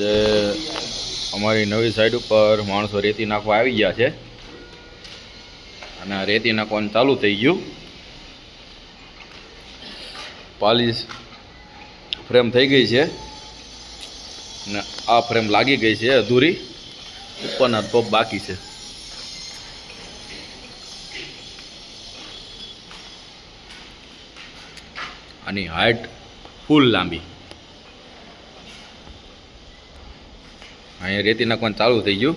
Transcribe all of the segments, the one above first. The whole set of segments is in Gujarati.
આજે અમારી નવી સાઈડ ઉપર માણસો રેતી નાખવા આવી ગયા છે. અને આ રેતી નાખવાનું ચાલુ થઈ ગયું. પાલિશ ફ્રેમ થઈ ગઈ છે. ને આ ફ્રેમ લાગી ગઈ છે અધૂરી. ઉપરના ટોપ બાકી છે. આની હાઇટ ફૂલ લાંબી. અહીંયા રેતી નાખવાનું ચાલુ થઈ ગયું.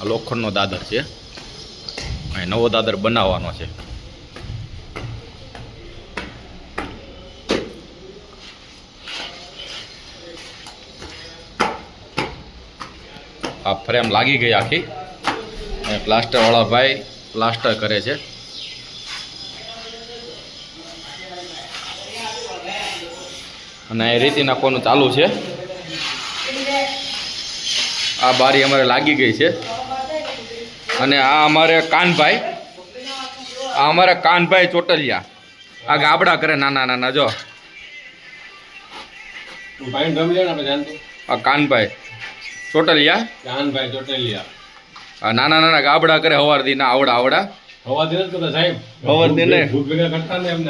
આ લોખંડનો દાદર છે. અહીં નવો દાદર બનાવવાનો છે. આ ફ્રેમ લાગી ગઈ આખી. પ્લાસ્ટરવાળા ભાઈ પ્લાસ્ટર કરે છે. અને એ રીતિ નાખવાનું ચાલુ છે. આ બારી અમારે લાગી ગઈ છે. અને આ અમારે કાનભાઈ આ અમારે કાનભાઈ ચોટલિયા. આ ગાબડા કરે નાના નાના જો. આ કાનભાઈ ચોટલિયા. ચોટેલિયા. આ નાના નાના ગાબડા કરે હવારથી ના આવડા આવડા.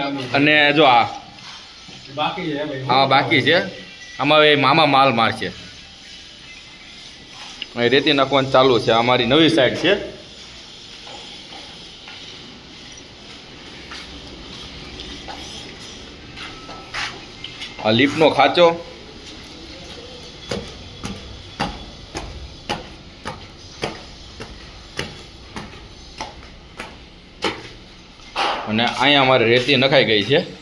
આમ. અને જો આ. બાકી છે ભાઈ. બાકી છે. આમાં એ મામા માલ મારશે. અહીં રેતી નાખવાનું ચાલુ છે. અમારી નવી સાઈડ છે. આ લીપનો ખાંચો. અને અહીંયા અમારે રેતી નખાઈ ગઈ છે.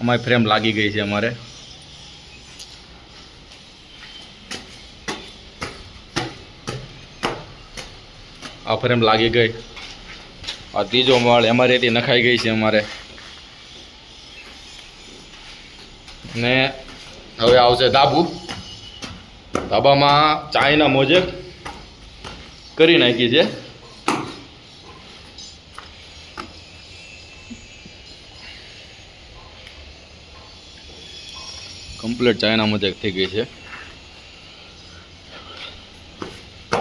અમારી ફ્રેમ લાગી ગઈ છે અમારે. આ ફ્રેમ લાગી ગઈ. આ ત્રીજો માળ એમાં રેતી નખાઈ ગઈ છે અમારે. ને હવે આવશે ધાબુ. ધાબામાં ચાઈના મોજે કરી નાખી છે. કમ્પ્લીટ ચાઇના મોજેક થઈ ગઈ છે.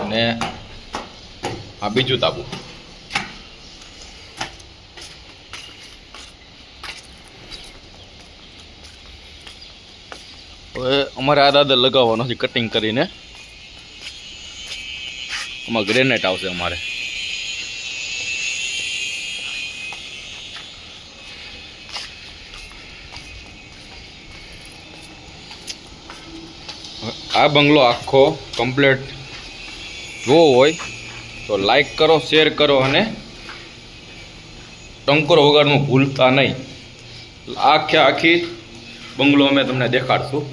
અને આ બીજું તાબુ. હવે અમારે આ દાદર લગાવવાનો છે કટિંગ કરીને. આમાં ગ્રેનેટ આવશે અમારે. આ બંગલો આખો કમ્પ્લીટ જોવો હોય તો લાઈક કરો શેર કરો અને ટંકોર વગરનું ભૂલતા નહીં. આખે આખી બંગલો અમે તમને દેખાડશું.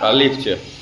આ લીફ છે.